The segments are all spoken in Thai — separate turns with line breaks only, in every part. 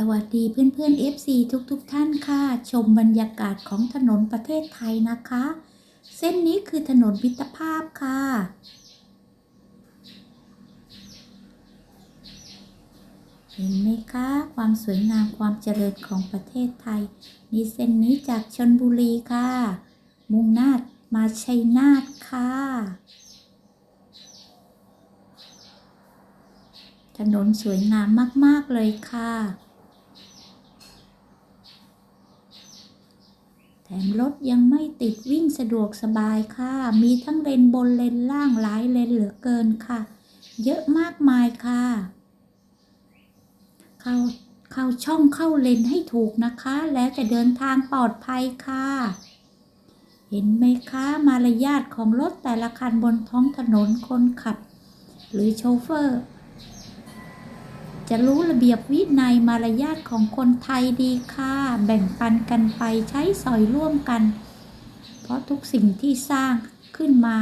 สวัสดีเพื่อนๆ FC ทุกๆทท่านค่ะ ชมบรรยากาศของถนนประเทศไทยนะคะ เส้นนี้คือถนนมิตรภาพค่ะ เห็นไหมคะ ความสวยงามความเจริญของประเทศไทย นี่เส้นนี้จากชนบุรีค่ะ มุ่งน้ามาชัยนาทค่ะถนนสวยงามมาก ๆ เลยค่ะ แถมรถยังไม่ติดวิ่งสะดวกสบายค่ะ มีทั้งเลนบนเลนล่างหลายเลนเหลือเกินค่ะ เยอะมากมายค่ะ เข้าเข้าช่องเข้าเลนให้ถูกนะคะ แล้วจะเดินทางปลอดภัยค่ะ เห็นไหมคะมารยาทของรถแต่ละคันบนท้องถนนคนขับ หรือโชเฟอร์ จะรู้ระเบียบวินัยมารยาทของคนไทยดีค่ะ แบ่งปันกันไปใช้สอยร่วมกัน เพราะทุกสิ่งที่สร้างขึ้นมา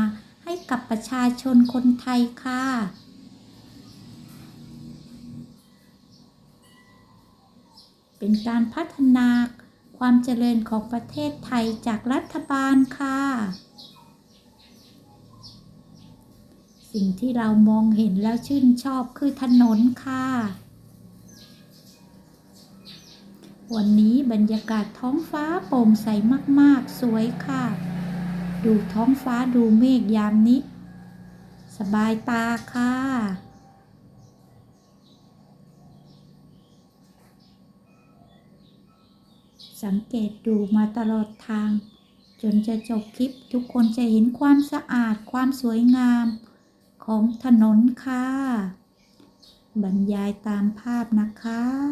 ให้กับประชาชนคนไทยค่ะ เป็นการพัฒนาความเจริญของประเทศไทยจากรัฐบาลค่ะ สิ่งที่เรามองเห็นแล้วชื่นชอบคือถนนค่ะ วันนี้บรรยากาศท้องฟ้าโปร่งใสมากๆ สวยค่ะ ดูท้องฟ้าดูเมฆยามนี้ สบายตาค่ะ สังเกตดูมาตลอดทางจนจะจบคลิปทุกคนจะเห็นความสะอาดความสวยงาม ของถนนค่ะ บรรยายตามภาพนะคะ